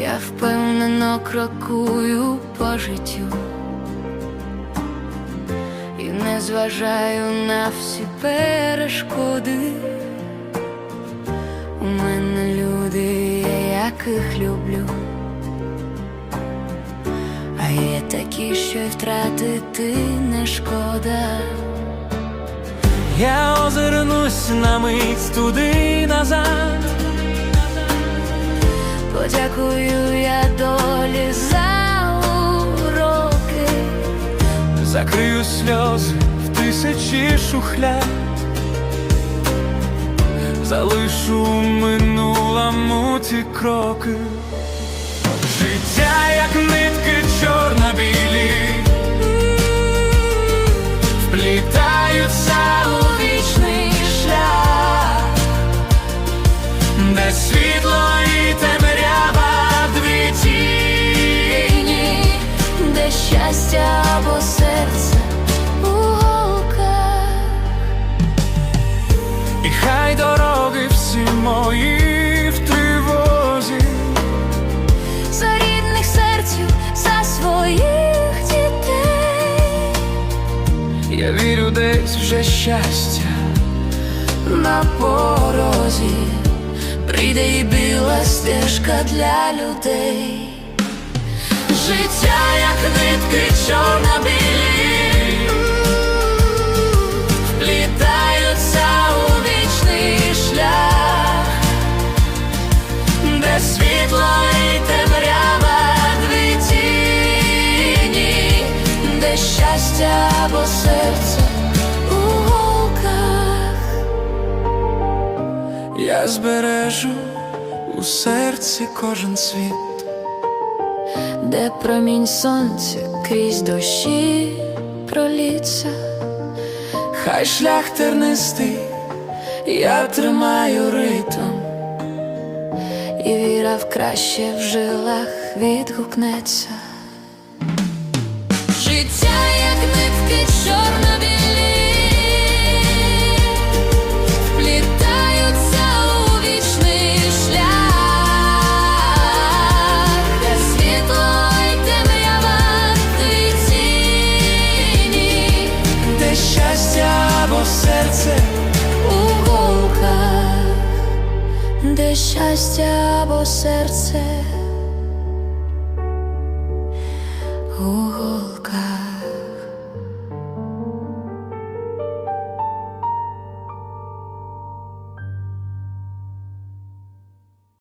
Я впевнено крокую по життю і не зважаю на всі перешкоди. У мене люди, яких люблю, а є такі, що й втратити не шкода. Я озирнусь на мить туди назад. Подякую я долі за уроки. Закрию сльози в тисячі шухляд, залишу в минулому ті кроки. Життя, як нитки мої в тривозі, За рідних серців, за своїх дітей, я вірю десь вже щастя. на порозі прийде і біла стежка для людей. Життя, як нитки чорно-білі, щастя або серце у голках. Я збережу у серці кожен світ. де промінь сонця крізь дощі проліться, Хай шлях тернистий, я тримаю ритм. і віра в краще в жилах відгукнеться. Де щастя або серце